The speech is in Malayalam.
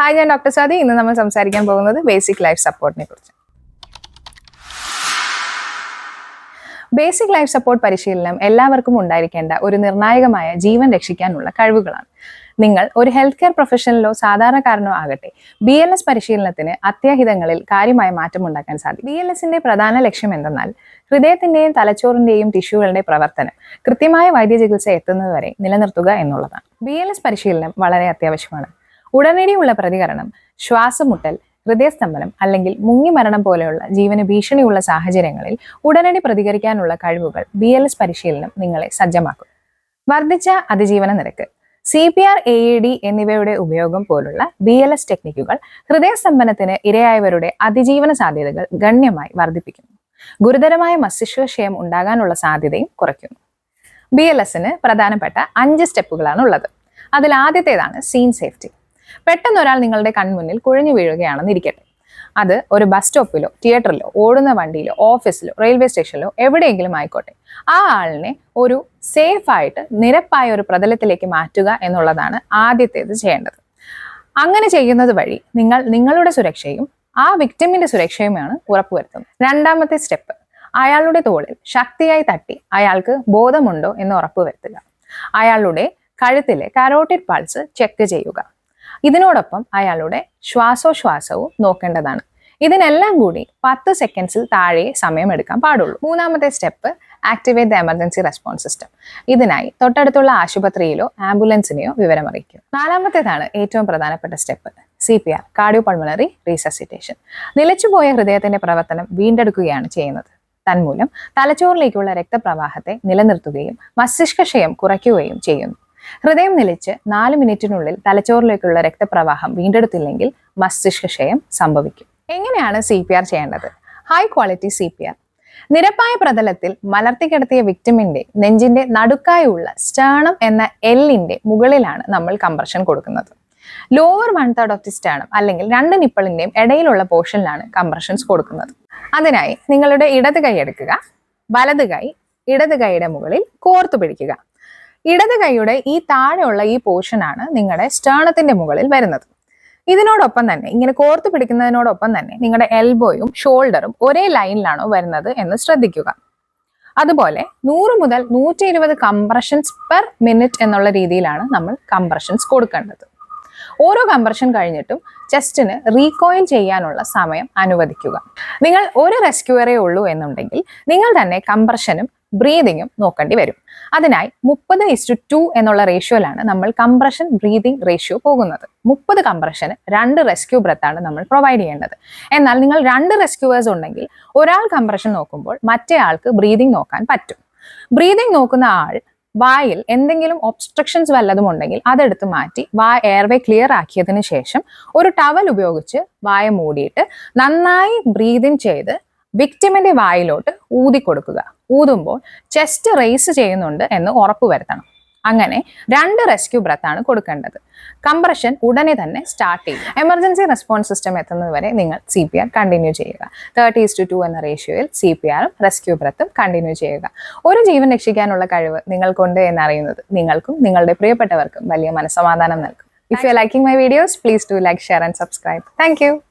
ഹായ് ഞാൻ ഡോക്ടർ സാദി ഇന്ന് നമ്മൾ സംസാരിക്കാൻ പോകുന്നത് ബേസിക് ലൈഫ് സപ്പോർട്ടിനെ കുറിച്ച്. ബേസിക് ലൈഫ് സപ്പോർട്ട് പരിശീലനം എല്ലാവർക്കും ഉണ്ടായിരിക്കേണ്ട ഒരു നിർണായകമായ ജീവൻ രക്ഷിക്കാനുള്ള കഴിവുകളാണ്. നിങ്ങൾ ഒരു ഹെൽത്ത് കെയർ പ്രൊഫഷണലോ സാധാരണക്കാരനോ ആകട്ടെ ബി എൽ എസ് പരിശീലനത്തിന് അത്യാഹിതങ്ങളിൽ കാര്യമായ മാറ്റം ഉണ്ടാക്കാൻ സാധിക്കും. ബി എൽ എസിന്റെ പ്രധാന ലക്ഷ്യം എന്തെന്നാൽ ഹൃദയത്തിന്റെയും തലച്ചോറിന്റെയും ടിഷ്യൂകളുടെ പ്രവർത്തനം കൃത്യമായ വൈദ്യ ചികിത്സ എത്തുന്നതുവരെ നിലനിർത്തുക എന്നുള്ളതാണ്. ബി എൽ എസ് പരിശീലനം വളരെ അത്യാവശ്യമാണ്. ഉടനടിയുള്ള പ്രതികരണം ശ്വാസമുട്ടൽ ഹൃദയസ്തംഭനം അല്ലെങ്കിൽ മുങ്ങിമരണം പോലെയുള്ള ജീവന് ഭീഷണിയുള്ള സാഹചര്യങ്ങളിൽ ഉടനടി പ്രതികരിക്കാനുള്ള കഴിവുകൾ ബി എൽ എസ് പരിശീലനം നിങ്ങളെ സജ്ജമാക്കും. വർദ്ധിച്ച അതിജീവന നിരക്ക് C P R A E D എന്നിവയുടെ ഉപയോഗം പോലുള്ള ബി എൽ എസ് ടെക്നിക്കുകൾ ഹൃദയസ്തംഭനത്തിന് ഇരയായവരുടെ അതിജീവന സാധ്യതകൾ ഗണ്യമായി വർദ്ധിപ്പിക്കുന്നു. ഗുരുതരമായ മസ്തിഷ്കക്ഷയം ഉണ്ടാകാനുള്ള സാധ്യതയും കുറയ്ക്കുന്നു. ബി എൽ എസിന് പ്രധാനപ്പെട്ട അഞ്ച് സ്റ്റെപ്പുകളാണ് ഉള്ളത് അതിൽ ആദ്യത്തേതാണ് സീൻ സേഫ്റ്റി പെട്ടെന്ന് ഒരാൾ നിങ്ങളുടെ കൺമുന്നിൽ കുഴഞ്ഞു വീഴുകയാണെന്ന് ഇരിക്കട്ടെ. അത് ഒരു ബസ് സ്റ്റോപ്പിലോ തിയേറ്ററിലോ ഓടുന്ന വണ്ടിയിലോ ഓഫീസിലോ റെയിൽവേ സ്റ്റേഷനിലോ എവിടെയെങ്കിലും ആയിക്കോട്ടെ. ആ ആളിനെ ഒരു സേഫായിട്ട് നിരപ്പായ ഒരു പ്രതലത്തിലേക്ക് മാറ്റുക എന്നുള്ളതാണ് ആദ്യത്തേത് ചെയ്യേണ്ടത്. അങ്ങനെ ചെയ്യുന്നത് വഴി നിങ്ങൾ നിങ്ങളുടെ സുരക്ഷയും ആ വിക്ടിമിന്റെ സുരക്ഷയുമാണ് ഉറപ്പുവരുത്തുന്നത്. രണ്ടാമത്തെ സ്റ്റെപ്പ് അയാളുടെ തോളിൽ ശക്തിയായി തട്ടി അയാൾക്ക് ബോധമുണ്ടോ എന്ന് ഉറപ്പുവരുത്തുക. അയാളുടെ കഴുത്തിലെ കരോട്ടിഡ് പൾസ് ചെക്ക് ചെയ്യുക. ഇതിനോടൊപ്പം അയാളുടെ ശ്വാസോശ്വാസവും നോക്കേണ്ടതാണ്. ഇതിനെല്ലാം കൂടി പത്ത് സെക്കൻഡ്സിൽ താഴെ സമയം എടുക്കാൻ പാടുള്ളൂ. മൂന്നാമത്തെ step activate the emergency response system ഇതിനായി തൊട്ടടുത്തുള്ള ആശുപത്രിയിലോ ആംബുലൻസിനെയോ വിവരമറിയിക്കും. നാലാമത്തേതാണ് ഏറ്റവും പ്രധാനപ്പെട്ട step C P R cardio pulmonary resuscitation നിലച്ചുപോയ ഹൃദയത്തിന്റെ പ്രവർത്തനം വീണ്ടെടുക്കുകയാണ് ചെയ്യുന്നത്. തന്മൂലം തലച്ചോറിലേക്കുള്ള രക്തപ്രവാഹത്തെ നിലനിർത്തുകയും മസ്തിഷ്കക്ഷയം കുറയ്ക്കുകയും ചെയ്യുന്നു. ഹൃദയം നിലച്ച് നാല് മിനിറ്റിനുള്ളിൽ തലച്ചോറിലേക്കുള്ള രക്തപ്രവാഹം വീണ്ടെടുത്തില്ലെങ്കിൽ മസ്തിഷ്കക്ഷയം സംഭവിക്കും. എങ്ങനെയാണ് സി പി ആർ ചെയ്യേണ്ടത്? High quality C P R നിരപ്പായ പ്രതലത്തിൽ മലർത്തിക്കിടത്തിയ വിക്ടിമിന്റെ നെഞ്ചിന്റെ നടുക്കായുള്ള സ്റ്റേണം എന്ന എല്ലിന്റെ മുകളിലാണ് നമ്മൾ കംപ്രഷൻ കൊടുക്കുന്നത്. Lower one third of the sternum അല്ലെങ്കിൽ രണ്ട് നിപ്പിളിന്റെയും ഇടയിലുള്ള പോർഷനിലാണ് കംപ്രഷൻസ് കൊടുക്കുന്നത്. അതിനായി നിങ്ങളുടെ ഇടത് കൈ എടുക്കുക വലത് കൈ ഇടത് കൈയുടെ മുകളിൽ കോർത്തു പിടിക്കുക. ഇടത് കൈയുടെ ഈ താഴെയുള്ള ഈ പോർഷനാണ് നിങ്ങളുടെ സ്റ്റേണത്തിന്റെ മുകളിൽ വരുന്നത്. ഇതിനോടൊപ്പം തന്നെ ഇങ്ങനെ കോർത്ത് പിടിക്കുന്നതിനോടൊപ്പം തന്നെ നിങ്ങളുടെ എൽബോയും ഷോൾഡറും ഒരേ ലൈനിലാണോ വരുന്നത് എന്ന് ശ്രദ്ധിക്കുക. അതുപോലെ നൂറ് മുതൽ നൂറ്റി ഇരുപത് കംപ്രഷൻസ് പെർ മിനിറ്റ് എന്നുള്ള രീതിയിലാണ് നമ്മൾ കംപ്രഷൻസ് കൊടുക്കേണ്ടത്. ഓരോ കംപ്രഷൻ കഴിഞ്ഞിട്ടും ചെസ്റ്റിന് റീകോയിൽ ചെയ്യാനുള്ള സമയം അനുവദിക്കുക. നിങ്ങൾ ഒരു റെസ്ക്യൂവറേ ഉള്ളൂ എന്നുണ്ടെങ്കിൽ നിങ്ങൾ തന്നെ കംപ്രഷനും ബ്രീതിങ്ങും നോക്കേണ്ടി വരും. അതിനായി മുപ്പത് ഇസ്റ്റു ടു എന്നുള്ള റേഷ്യോയിലാണ് നമ്മൾ കംപ്രഷൻ ബ്രീതിങ് റേഷ്യോ പോകുന്നത്. മുപ്പത് കംപ്രഷന് രണ്ട് റെസ്ക്യൂ ബ്രത്താണ് നമ്മൾ പ്രൊവൈഡ് ചെയ്യേണ്ടത്. എന്നാൽ നിങ്ങൾ രണ്ട് റെസ്ക്യൂവേഴ്സ് ഉണ്ടെങ്കിൽ ഒരാൾ കംപ്രഷൻ നോക്കുമ്പോൾ മറ്റേ ആൾക്ക് ബ്രീതിങ് നോക്കാൻ പറ്റും. ബ്രീതിങ് നോക്കുന്ന ആൾ വായിൽ എന്തെങ്കിലും ഒബ്സ്ട്രക്ഷൻസ് വല്ലതും ഉണ്ടെങ്കിൽ അതെടുത്ത് മാറ്റി വാ എയർവേ ക്ലിയർ ആക്കിയതിന് ശേഷം ഒരു ടവൽ ഉപയോഗിച്ച് വായ മൂടിയിട്ട് നന്നായി ബ്രീതിങ് ചെയ്ത് വിക്ടിമിന്റെ വായിലോട്ട് ഊതി കൊടുക്കുക ഊതുമ്പോൾ ചെസ്റ്റ് റേസ് ചെയ്യുന്നുണ്ട് എന്ന് ഉറപ്പുവരുത്തണം അങ്ങനെ രണ്ട് റെസ്ക്യൂ ബ്രത്ത് ആണ് കൊടുക്കേണ്ടത്. കംപ്രഷൻ ഉടനെ തന്നെ സ്റ്റാർട്ട് ചെയ്യും എമർജൻസി റെസ്പോൺസ് സിസ്റ്റം എത്തുന്നത് വരെ നിങ്ങൾ സി പി ആർ കണ്ടിന്യൂ ചെയ്യുക. തേർട്ടി ടു ടു എന്ന റേഷ്യോയിൽ സി പി ആറും റെസ്ക്യൂ ബ്രത്തും കണ്ടിന്യൂ ചെയ്യുക. ഒരു ജീവൻ രക്ഷിക്കാനുള്ള കഴിവ് നിങ്ങൾക്കുണ്ട് എന്നറിയുന്നത് നിങ്ങൾക്കും നിങ്ങളുടെ പ്രിയപ്പെട്ടവർക്കും വലിയ മനസ്സമാധാനം നൽകും. If you liking my videos please do like share and subscribe thank